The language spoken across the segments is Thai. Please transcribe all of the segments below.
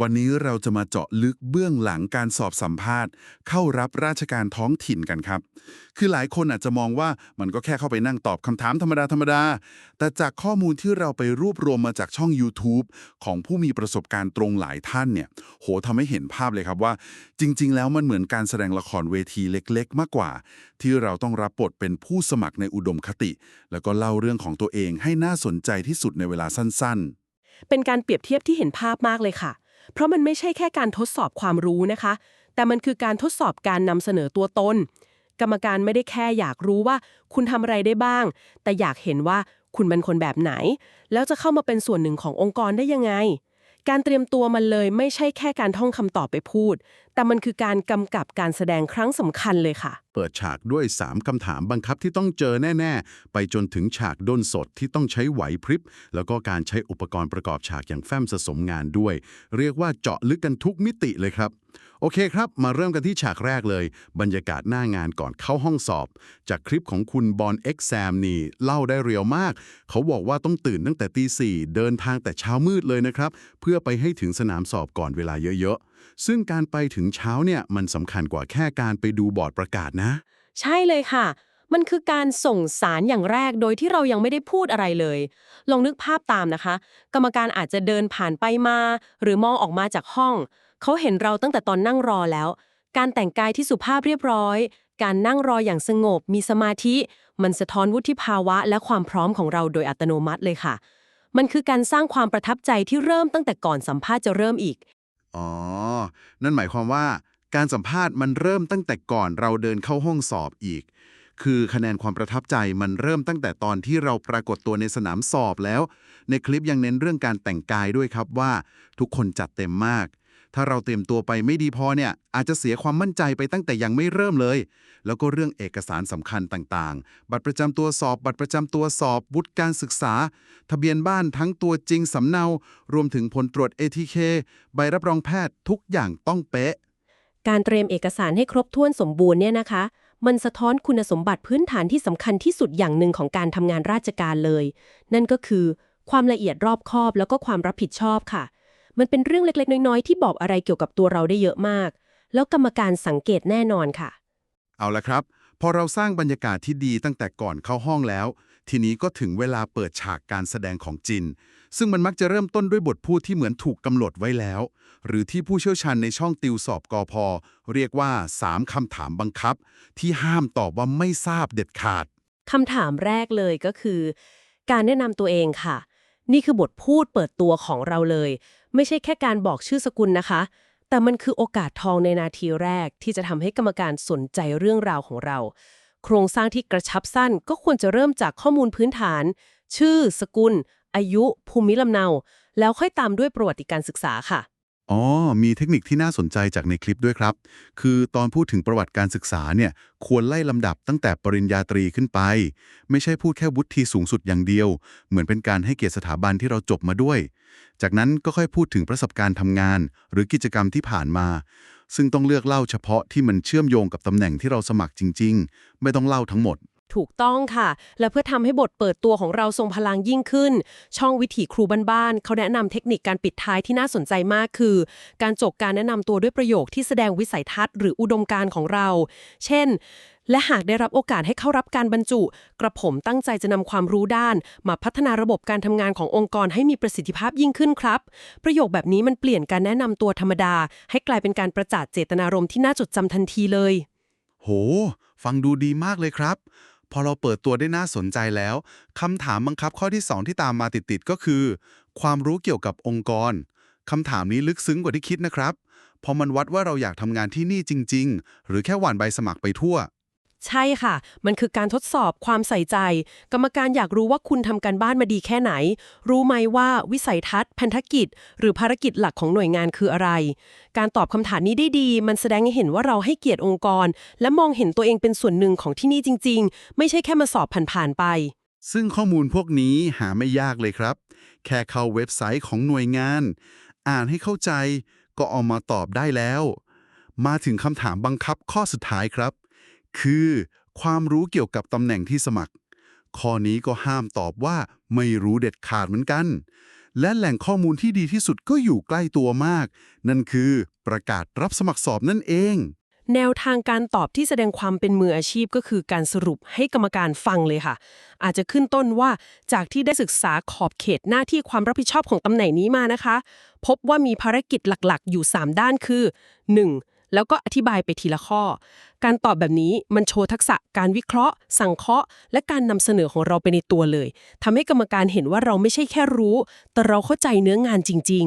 วันนี้เราจะมาเจาะลึกเบื้องหลังการสอบสัมภาษณ์ เข้ารับราชการท้องถิ่นกันครับ คือหลายคนอาจจะมองว่ามันก็แค่เข้าไปนั่งตอบคำถามธรรมดาธรรมดา แต่จากข้อมูลที่เราไปรวบรวมมาจากช่อง YouTube ของผู้มีประสบการณ์ตรงหลายท่านเนี่ย โหทำให้เห็นภาพเลยครับว่า จริง ๆ แล้วมันเหมือนการแสดงละครเวทีเล็ก ๆ มากกว่า ที่เราต้องรับบทเป็นผู้สมัครในอุดมคติ แล้วก็เล่าเรื่องของตัวเองให้น่าสนใจที่สุดในเวลาสั้น ๆ เป็นการเปรียบเทียบที่เห็นภาพมากเลยค่ะ เพราะมันไม่ใช่แค่การทดสอบความรู้นะคะ แต่มันคือการทดสอบการนำเสนอตัวตน กรรมการไม่ได้แค่อยากรู้ว่า คุณทำอะไรได้บ้าง แต่อยากเห็นว่าคุณเป็นคนแบบไหน แล้วจะเข้ามาเป็นส่วนหนึ่งขององค์กรได้ยังไง การเตรียมตัวมันเลยไม่ใช่แค่การท่องคำตอบไปพูด แต่มันคือการกำกับการแสดงครั้งสำคัญเลยค่ะ เปิดฉากด้วย 3 คำถามบังคับที่ต้องเจอแน่ ๆ ไปจนถึงฉากด้นสดที่ต้องใช้ไหวพริบ แล้วก็การใช้อุปกรณ์ประกอบฉากอย่างแฟ้มสะสมงานด้วย เรียกว่าเจาะลึกกันทุกมิติเลยครับ โอเคครับ มาเริ่มกันที่ฉากแรกเลย บรรยากาศหน้างานก่อนเข้าห้องสอบ จากคลิปของคุณบอลเอ็กแซมนี่ เล่าได้เรียวมาก เขาบอกว่าต้องตื่นตั้งแต่ตีสี่เดินทางแต่เช้ามืดเลยนะครับ เพื่อไปให้ถึงสนามสอบก่อนเวลาเยอะๆ ซึ่งการไปถึงเช้าเนี่ยมันสำคัญกว่าแค่การไปดูบอร์ดประกาศนะ ใช่เลยค่ะ มันคือการส่งสารอย่างแรกโดยที่เรายังไม่ได้พูดอะไรเลย ลองนึกภาพตามนะคะ กรรมการอาจจะเดินผ่านไปมา หรือมองออกมาจากห้อง เขาเห็นเราตั้งแต่ตอนนั่งรอแล้ว การแต่งกายที่สุภาพเรียบร้อย การนั่งรออย่างสงบ มีสมาธิ มันสะท้อนวุฒิภาวะ และความพร้อมของเราโดยอัตโนมัติเลยค่ะ มันคือการสร้างความประทับใจที่เริ่มตั้งแต่ก่อนสัมภาษณ์จะเริ่มอีก อ๋อ นั่นหมายความว่า การสัมภาษณ์มันเริ่มตั้งแต่ก่อนเราเดินเข้าห้องสอบอีก คือคะแนนความประทับใจมันเริ่มตั้งแต่ตอนที่เราปรากฏตัวในสนามสอบแล้ว ในคลิปยังเน้นเรื่องการแต่งกายด้วยครับว่า ทุกคนจัดเต็มมาก ถ้าเราเตรียมตัวไปไม่ดีพอเนี่ย อาจจะเสียความมั่นใจไปตั้งแต่ยังไม่เริ่มเลย แล้วก็เรื่องเอกสารสำคัญต่างๆ บัตรประจำตัวสอบ บัตรประจำตัวสอบวุฒิการศึกษา ทะเบียนบ้านทั้งตัวจริงสำเนา รวมถึงผลตรวจ ATK ใบรับรองแพทย์ทุกอย่างต้องเป๊ะ การเตรียมเอกสารให้ครบถ้วนสมบูรณ์เนี่ยนะคะ มันสะท้อนคุณสมบัติพื้นฐานที่สำคัญที่สุดอย่างหนึ่งของการทำงานราชการเลย นั่นก็คือ ความละเอียดรอบคอบแล้วก็ความรับผิดชอบค่ะ มันเป็นเรื่องเล็กๆ น้อยๆ ที่บอกอะไรเกี่ยวกับตัวเราได้เยอะมาก แล้วกรรมการสังเกตแน่นอนค่ะ เอาละครับ พอเราสร้างบรรยากาศที่ดีตั้งแต่ก่อนเข้าห้องแล้ว ทีนี้ก็ถึงเวลาเปิดฉากการแสดงของจิน ซึ่งมันมักจะเริ่มต้นด้วยบทพูดที่เหมือนถูกกำหนดไว้แล้ว หรือที่ผู้เชี่ยวชาญในช่องติวสอบกอพอเรียกว่า 3คำถามบังคับ ที่ห้ามตอบว่าไม่ทราบเด็ดขาดคำถามแรกเลยก็คือ การแนะนำตัวเองค่ะ นี่คือบทพูดเปิดตัวของเราเลย ไม่ใช่แค่การบอกชื่อสกุลนะคะ แต่มันคือโอกาสทองในนาทีแรกที่จะทำให้กรรมการสนใจเรื่องราวของเรา โครงสร้างที่กระชับสั้นก็ควรจะเริ่มจากข้อมูลพื้นฐาน ชื่อ สกุล อายุ ภูมิลำเนา แล้วค่อยตามด้วยประวัติการศึกษาค่ะ อ๋อ มีเทคนิคที่น่าสนใจจากในคลิปด้วยครับ คือตอนพูดถึงประวัติการศึกษาเนี่ย ควรไล่ลำดับตั้งแต่ปริญญาตรีขึ้นไป ไม่ใช่พูดแค่วุฒิสูงสุดอย่างเดียว เหมือนเป็นการให้เกียรติสถาบันที่เราจบมาด้วย จากนั้นก็ค่อยพูดถึงประสบการณ์ทำงาน หรือกิจกรรมที่ผ่านมา ซึ่งต้องเลือกเล่าเฉพาะที่มันเชื่อมโยงกับตำแหน่งที่เราสมัครจริง ๆ ไม่ต้องเล่าทั้งหมด ถูกต้องค่ะ และเพื่อทำให้บทเปิดตัวของเราทรงพลังยิ่งขึ้น ช่องวิถีครูบ้านๆเขาแนะนำเทคนิคการปิดท้ายที่น่าสนใจมากคือ การจบการแนะนำตัวด้วยประโยคที่แสดงวิสัยทัศน์หรืออุดมการณ์ของเรา เช่น และหากได้รับโอกาสให้เข้ารับการบรรจุ กระผมตั้งใจจะนำความรู้ด้าน มาพัฒนาระบบการทำงานขององค์กรให้มีประสิทธิภาพยิ่งขึ้นครับ ประโยคแบบนี้มันเปลี่ยนการแนะนำตัวธรรมดา ให้กลายเป็นการประจักษ์เจตนารมณ์ที่น่าจดจำทันทีเลย โห ฟังดูดีมากเลยครับ พอเราเปิดตัวได้น่าสนใจแล้วคำถามบังคับข้อที่ 2 ที่ตามมาติดๆก็คือ ความรู้เกี่ยวกับองค์กรคำถามนี้ลึกซึ้งกว่าที่คิดนะครับเพอมันวัดว่าเราอยากทำงานที่นี่จริง ๆ หรือแค่หว่านใบสมัครไปทั่ว ใช่ค่ะ มันคือการทดสอบความใส่ใจ กรรมการอยากรู้ว่าคุณทำการบ้านมาดีแค่ไหน รู้ไหมว่าวิสัยทัศน์พันธกิจ หรือภารกิจหลักของหน่วยงานคืออะไร การตอบคำถามนี้ได้ดี มันแสดงให้เห็นว่าเราให้เกียรติองค์กร และมองเห็นตัวเองเป็นส่วนหนึ่งของที่นี่จริง ๆ ไม่ใช่แค่มาสอบผ่านๆไป ซึ่งข้อมูลพวกนี้หาไม่ยากเลยครับ แค่เข้าเว็บไซต์ของหน่วยงาน อ่านให้เข้าใจก็เอามาตอบได้แล้ว มาถึงคำถามบังคับข้อสุดท้ายครับ คือความรู้เกี่ยวกับตำแหน่งที่สมัคร ข้อนี้ก็ห้ามตอบว่าไม่รู้เด็ดขาดเหมือนกัน และแหล่งข้อมูลที่ดีที่สุดก็อยู่ใกล้ตัวมาก นั่นคือประกาศรับสมัครสอบนั่นเอง แนวทางการตอบที่แสดงความเป็นมืออาชีพก็คือการสรุปให้กรรมการฟังเลยค่ะ อาจจะขึ้นต้นว่าจากที่ได้ศึกษาขอบเขตหน้าที่ความรับผิดชอบของตำแหน่งนี้มานะคะ พบว่ามีภารกิจหลักๆ อยู่ 3 ด้านคือ 1. แล้วก็อธิบายไปทีละข้อ การตอบแบบนี้มันโชว์ทักษะการวิเคราะห์ สังเคราะห์ และการนำเสนอของเราไปในตัวเลยทำให้กรรมการเห็นว่าเราไม่ใช่แค่รู้ แต่เราเข้าใจเนื้องานจริง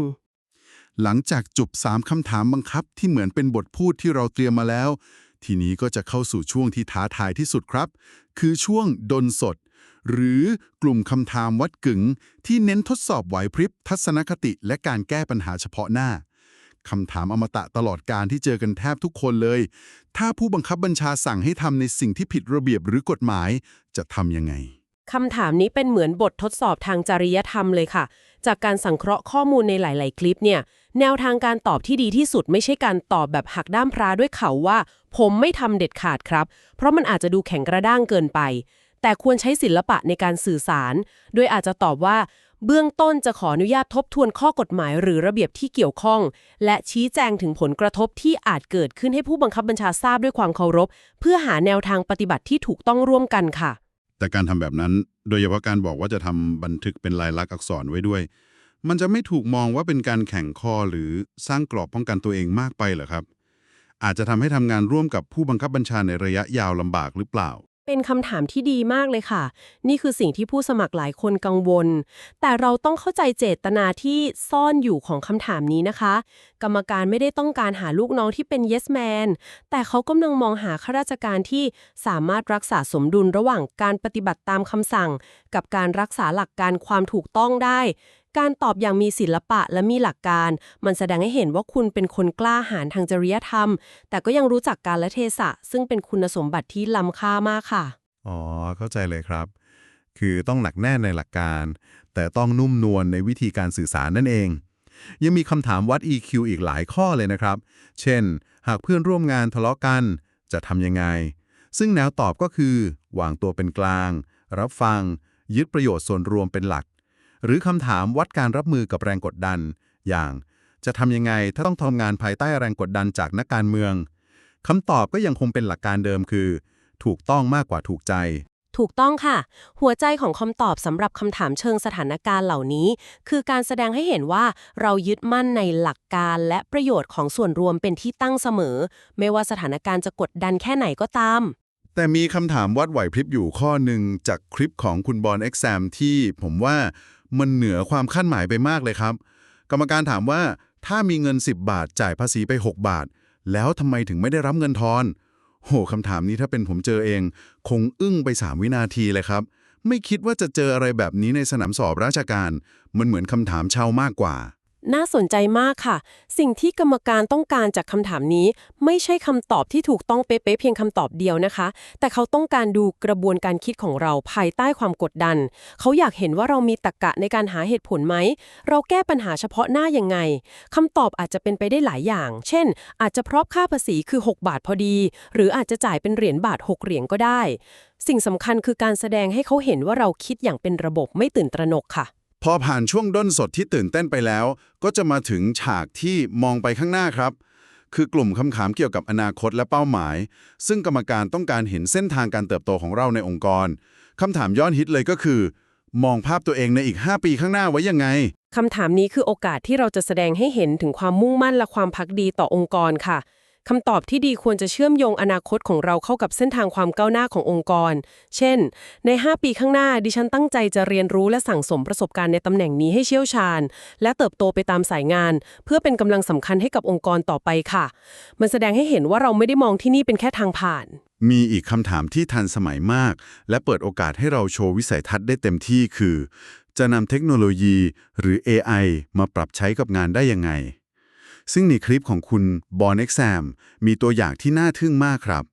ๆ หลังจากจบ3คำถามบังคับที่เหมือนเป็นบทพูดที่เราเตรียมมาแล้ว ทีนี้ก็จะเข้าสู่ช่วงที่ท้าทายที่สุดครับ คือช่วงดนสดหรือกลุ่มคำถามวัดกึ๋งที่เน้นทดสอบไหวพริบ ทัศนคติและการแก้ปัญหาเฉพาะหน้า คำถามอมตะตลอดการที่เจอกันแทบทุกคนเลย ถ้าผู้บังคับบัญชาสั่งให้ทำในสิ่งที่ผิดระเบียบหรือกฎหมายจะทำยังไงคำถามนี้เป็นเหมือนบททดสอบทางจริยธรรมเลยค่ะ จากการสังเคราะห์ข้อมูลในหลาย ๆ คลิปเนี่ย แนวทางการตอบที่ดีที่สุดไม่ใช่การตอบแบบหักด้ามพระด้วยเขาว่า ผมไม่ทำเด็ดขาดครับ เพราะมันอาจจะดูแข็งกระด้างเกินไป แต่ควรใช้ศิลปะในการสื่อสาร โดยอาจจะตอบว่า เบื้องต้นจะขออนุญาตทบทวนข้อกฎหมายหรือระเบียบที่เกี่ยวข้อง และชี้แจงถึงผลกระทบที่อาจเกิดขึ้นให้ผู้บังคับบัญชาทราบด้วยความเคารพ เพื่อหาแนวทางปฏิบัติที่ถูกต้องร่วมกันค่ะ แต่การทำแบบนั้น โดยเฉพาะการบอกว่าจะทำบันทึกเป็นลายลักษณ์อักษรไว้ด้วย มันจะไม่ถูกมองว่าเป็นการแข่งข้อหรือสร้างกรอบป้องกันตัวเองมากไปเหรอครับ อาจจะทำให้ทำงานร่วมกับผู้บังคับบัญชาในระยะยาวลำบากหรือเปล่า เป็นคำถามที่ดีมากเลยค่ะ นี่คือสิ่งที่ผู้สมัครหลายคนกังวล แต่เราต้องเข้าใจเจตนาที่ซ่อนอยู่ของคำถามนี้นะคะ กรรมการไม่ได้ต้องการหาลูกน้องที่เป็น yes man แต่เขากำลังมองหาข้าราชการที่สามารถรักษาสมดุลระหว่างการปฏิบัติตามคำสั่ง กับการรักษาหลักการความถูกต้องได้ การตอบอย่างมีศิลปะและมีหลักการ มันแสดงให้เห็นว่าคุณเป็นคนกล้าหาญทางจริยธรรม แต่ก็ยังรู้จักการละเทศะ ซึ่งเป็นคุณสมบัติที่ล้ำค่ามากค่ะ อ๋อ เข้าใจเลยครับ คือต้องหนักแน่นในหลักการ แต่ต้องนุ่มนวลในวิธีการสื่อสารนั่นเอง ยังมีคำถามวัด EQ อีกหลายข้อเลยนะครับ เช่น หากเพื่อนร่วมงานทะเลาะกัน จะทำยังไง ซึ่งแนวตอบก็คือ วางตัวเป็นกลาง รับฟัง ยึดประโยชน์ส่วนรวมเป็นหลัก หรือคำถามวัดการรับมือกับแรงกดดัน อย่าง จะทำยังไงถ้าต้องทำงานภายใต้แรงกดดันจากนักการเมืองคำตอบก็ยังคงเป็นหลักการเดิมคือ ถูกต้องมากกว่าถูกใจ ถูกต้องค่ะ หัวใจของคำตอบสำหรับคำถามเชิงสถานการณ์เหล่านี้ คือการแสดงให้เห็นว่าเรายึดมั่นในหลักการและประโยชน์ของส่วนรวมเป็นที่ตั้งเสมอ ไม่ว่าสถานการณ์จะกดดันแค่ไหนก็ตามแต่มีคำถามวัดไหวพริบอยู่ข้อหนึ่งจากคลิปของคุณบอลเอ็กซมที่ผมว่า มันเหนือความคาดหมายไปมากเลยครับ กรรมการถามว่าถ้ามีเงิน 10 บาทจ่ายภาษีไป 6 บาท แล้วทำไมถึงไม่ได้รับเงินทอน โหคำถามนี้ถ้าเป็นผมเจอเอง คงอึ้งไป 3 วินาทีเลยครับ ไม่คิดว่าจะเจออะไรแบบนี้ในสนามสอบราชการ มันเหมือนคำถามเช่ามากกว่า น่าสนใจมากค่ะ สิ่งที่กรรมการต้องการจากคำถามนี้ ไม่ใช่คำตอบที่ถูกต้องเป๊ะๆเพียงคำตอบเดียวนะคะ แต่เขาต้องการดูกระบวนการคิดของเราภายใต้ความกดดัน เขาอยากเห็นว่าเรามีตรรกะในการหาเหตุผลไหม เราแก้ปัญหาเฉพาะหน้ายังไงคำตอบอาจจะเป็นไปได้หลายอย่าง เช่น อาจจะเพราะค่าภาษีคือ 6 บาทพอดี หรืออาจจะจ่ายเป็นเหรียญบาท 6 เหรียญก็ได้ สิ่งสำคัญคือการแสดงให้เขาเห็นว่าเราคิดอย่างเป็นระบบไม่ตื่นตระหนกค่ะ พอผ่านช่วงด้นสดที่ตื่นเต้นไปแล้ว ก็จะมาถึงฉากที่มองไปข้างหน้าครับ คือกลุ่มคำถามเกี่ยวกับอนาคตและเป้าหมาย ซึ่งกรรมการต้องการเห็นเส้นทางการเติบโตของเราในองค์กรคำถามยอดฮิตเลยก็คือ มองภาพตัวเองในอีก 5 ปีข้างหน้าไว้ยังไงคำถามนี้คือโอกาสที่เราจะแสดงให้เห็นถึงความมุ่งมั่นและความพักดีต่อองค์กรค่ะ คำตอบที่ดีควรจะเชื่อมโยงอนาคตของเราเข้ากับเส้นทางความก้าวหน้าขององค์กร เช่น ใน 5 ปีข้างหน้าดิฉันตั้งใจจะเรียนรู้และสั่งสมประสบการณ์ในตำแหน่งนี้ให้เชี่ยวชาญ และเติบโตไปตามสายงาน เพื่อเป็นกำลังสำคัญให้กับองค์กรต่อไปค่ะ มันแสดงให้เห็นว่าเราไม่ได้มองที่นี่เป็นแค่ทางผ่าน มีอีกคำถามที่ทันสมัยมาก และเปิดโอกาสให้เราโชว์วิสัยทัศน์ได้เต็มที่คือ จะนำเทคโนโลยี หรือ AI มาปรับใช้กับงานได้ยังไง ซึ่งในคลิปของคุณบอนเอ็กแซมมีตัวอย่างที่น่าทึ่งมากครับ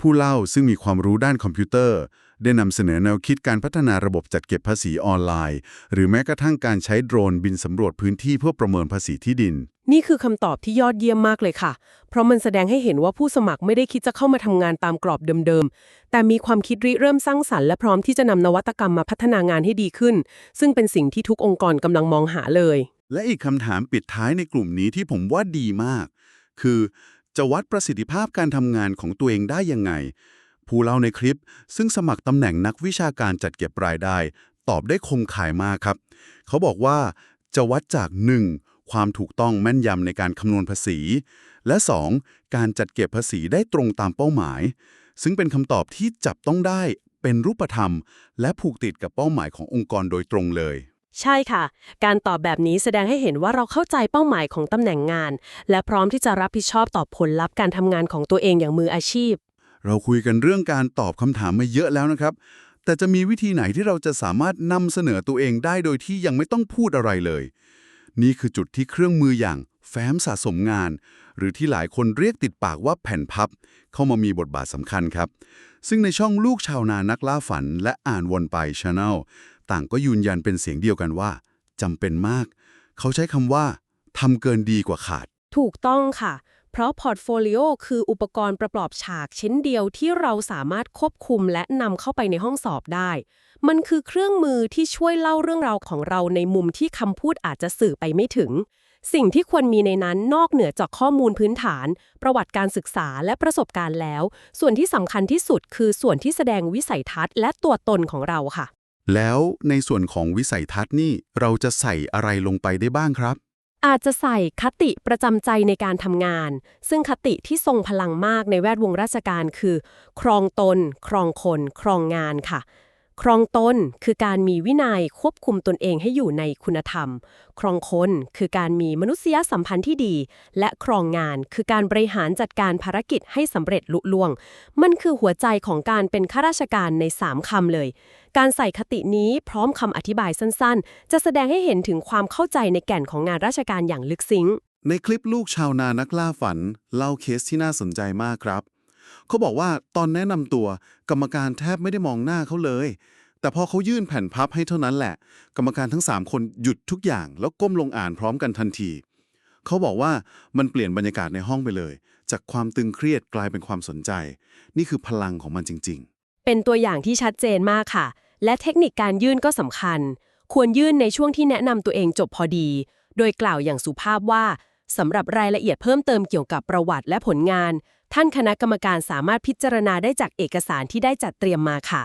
ผู้เล่าซึ่งมีความรู้ด้านคอมพิวเตอร์ ได้นำเสนอแนวคิดการพัฒนาระบบจัดเก็บภาษีออนไลน์ หรือแม้กระทั่งการใช้โดรนบินสำรวจพื้นที่เพื่อประเมินภาษีที่ดิน นี่คือคำตอบที่ยอดเยี่ยมมากเลยค่ะ เพราะมันแสดงให้เห็นว่าผู้สมัครไม่ได้คิดจะเข้ามาทำงานตามกรอบเดิมๆ แต่มีความคิดริเริ่มสร้างสรรค์และพร้อมที่จะนำนวัตกรรมมาพัฒนางานให้ดีขึ้น ซึ่งเป็นสิ่งที่ทุกองค์กรกำลังมองหาเลย และอีกคำถามปิดท้ายในกลุ่มนี้ที่ผมว่าดีมาก คือ จะวัดประสิทธิภาพการทำงานของตัวเองได้ยังไง ผู้เล่าในคลิป ซึ่งสมัครตำแหน่งนักวิชาการจัดเก็บรายได้ ตอบได้คมขายมากครับ เขาบอกว่าจะวัดจาก 1. ความถูกต้องแม่นยำในการคำนวณภาษี และ 2. การจัดเก็บภาษีได้ตรงตามเป้าหมาย ซึ่งเป็นคำตอบที่จับต้องได้เป็นรูปธรรม และผูกติดกับเป้าหมายขององค์กรโดยตรงเลย ใช่ค่ะ การตอบแบบนี้แสดงให้เห็นว่าเราเข้าใจเป้าหมายของตำแหน่งงาน และพร้อมที่จะรับผิดชอบต่อผลลัพธ์การทำงานของตัวเองอย่างมืออาชีพ เราคุยกันเรื่องการตอบคำถามมาเยอะแล้วนะครับ แต่จะมีวิธีไหนที่เราจะสามารถนำเสนอตัวเองได้โดยที่ยังไม่ต้องพูดอะไรเลย นี่คือจุดที่เครื่องมืออย่างแฟ้มสะสมงาน หรือที่หลายคนเรียกติดปากว่าแผ่นพับ เข้ามามีบทบาทสำคัญครับ ซึ่งในช่องลูกชาวนานักล่าฝันและอ่านวนไปช n แนลต่างก็ยืนยันเป็นเสียงเดียวกันว่าจำเป็นมาก เขาใช้คำว่าทำเกินดีกว่าขาด ถูกต้องค่ะ เพราะพอร์ตโฟลิโอคืออุปกรณ์ประกอบฉากชิ้นเดียวที่เราสามารถควบคุมและนำเข้าไปในห้องสอบได้ มันคือเครื่องมือที่ช่วยเล่าเรื่องราวของเราในมุมที่คำพูดอาจจะสื่อไปไม่ถึง สิ่งที่ควรมีในนั้นนอกเหนือจากข้อมูลพื้นฐาน ประวัติการศึกษาและประสบการณ์แล้ว ส่วนที่สำคัญที่สุดคือส่วนที่แสดงวิสัยทัศน์และตัวตนของเราค่ะ แล้วในส่วนของวิสัยทัศน์นี่เราจะใส่อะไรลงไปได้บ้างครับ อาจจะใส่คติประจำใจในการทำงาน ซึ่งคติที่ทรงพลังมากในแวดวงราชการคือ ครองตน ครองคน ครองงานค่ะ ครองตนคือการมีวินัยควบคุมตนเองให้อยู่ในคุณธรรม ครองคนคือการมีมนุษยสัมพันธ์ที่ดี และครองงานคือการบริหารจัดการภารกิจให้สำเร็จลุล่วง มันคือหัวใจของการเป็นข้าราชการใน 3คำเลย การใส่คตินี้พร้อมคำอธิบายสั้นๆ จะแสดงให้เห็นถึงความเข้าใจในแก่นของงานราชการอย่างลึกซึ้ง ในคลิปลูกชาวนานักล่าฝัน เล่าเคสที่น่าสนใจมากครับ เขาบอกว่าตอนแนะนำตัว กรรมการแทบไม่ได้มองหน้าเขาเลย แต่พอเขายื่นแผ่นพับให้เท่านั้นแหละ กรรมการทั้ง 3 คนหยุดทุกอย่าง แล้วก้มลงอ่านพร้อมกันทันที เขาบอกว่ามันเปลี่ยนบรรยากาศในห้องไปเลย จากความตึงเครียดกลายเป็นความสนใจ นี่คือพลังของมันจริงๆเป็นตัวอย่างที่ชัดเจนมากค่ะ และเทคนิคการยื่นก็สำคัญ ควรยื่นในช่วงที่แนะนำตัวเองจบพอดี โดยกล่าวอย่างสุภาพว่าสำหรับรายละเอียดเพิ่มเติมเกี่ยวกับประวัติและผลงาน ท่านคณะกรรมการสามารถพิจารณาได้จากเอกสารที่ได้จัดเตรียมมาค่ะ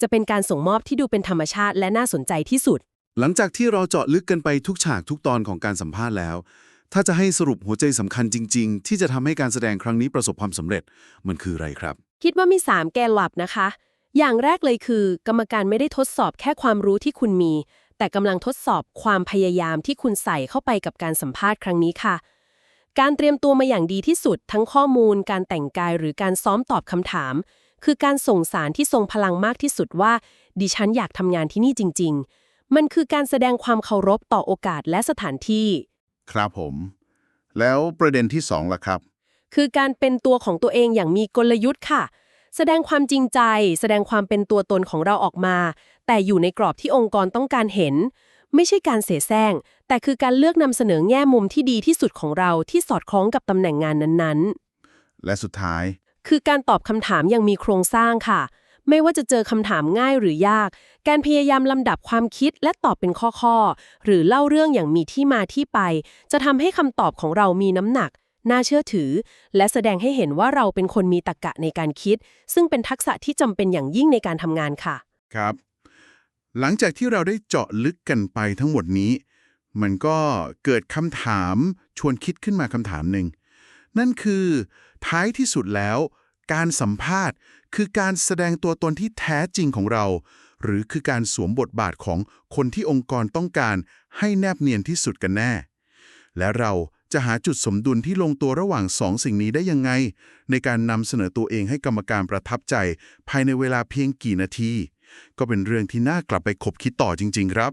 จะเป็นการส่งมอบที่ดูเป็นธรรมชาติและน่าสนใจที่สุด หลังจากที่เราเจาะลึกกันไปทุกฉากทุกตอนของการสัมภาษณ์แล้ว ถ้าจะให้สรุปหัวใจสำคัญจริง ๆ ที่จะทำให้การแสดงครั้งนี้ประสบความสำเร็จ มันคืออะไรครับ คิดว่ามี 3 แกนหลับนะคะ อย่างแรกเลยคือ กรรมการไม่ได้ทดสอบแค่ความรู้ที่คุณมี แต่กำลังทดสอบความพยายามที่คุณใส่เข้าไปกับการสัมภาษณ์ครั้งนี้ค่ะ การเตรียมตัวมาอย่างดีที่สุด ทั้งข้อมูล การแต่งกายหรือการซ้อมตอบคำถาม คือการส่งสารที่ทรงพลังมากที่สุดว่า ดิฉันอยากทำงานที่นี่จริง ๆ มันคือการแสดงความเคารพต่อโอกาสและสถานที่ ครับผม แล้วประเด็นที่สองล่ะครับ คือการเป็นตัวของตัวเองอย่างมีกลยุทธ์ค่ะ แสดงความจริงใจ แสดงความเป็นตัวตนของเราออกมา แต่อยู่ในกรอบที่องค์กรต้องการเห็น ไม่ใช่การเสแสร้ง แต่คือการเลือกนำเสนอแง่มุมที่ดีที่สุดของเราที่สอดคล้องกับตำแหน่งงานนั้นๆ และสุดท้าย คือการตอบคำถามอย่างมีโครงสร้างค่ะ ไม่ว่าจะเจอคำถามง่ายหรือยาก การพยายามลำดับความคิดและตอบเป็นข้อๆ หรือเล่าเรื่องอย่างมีที่มาที่ไป จะทำให้คำตอบของเรามีน้ำหนัก น่าเชื่อถือ และแสดงให้เห็นว่าเราเป็นคนมีตรรกะในการคิด ซึ่งเป็นทักษะที่จำเป็นอย่างยิ่งในการทำงานค่ะ ครับ หลังจากที่เราได้เจาะลึกกันไปทั้งหมดนี้ มันก็เกิดคำถามชวนคิดขึ้นมาคำถามหนึ่ง นั่นคือ ท้ายที่สุดแล้ว การสัมภาษณ์ คือการแสดงตัวตนที่แท้จริงของเรา หรือคือการสวมบทบาทของคนที่องค์กรต้องการให้แนบเนียนที่สุดกันแน่ และเราจะหาจุดสมดุลที่ลงตัวระหว่างสองสิ่งนี้ได้ยังไง ในการนำเสนอตัวเองให้กรรมการประทับใจ ภายในเวลาเพียงกี่นาที ก็เป็นเรื่องที่น่ากลับไปคบคิดต่อจริง ๆ ครับ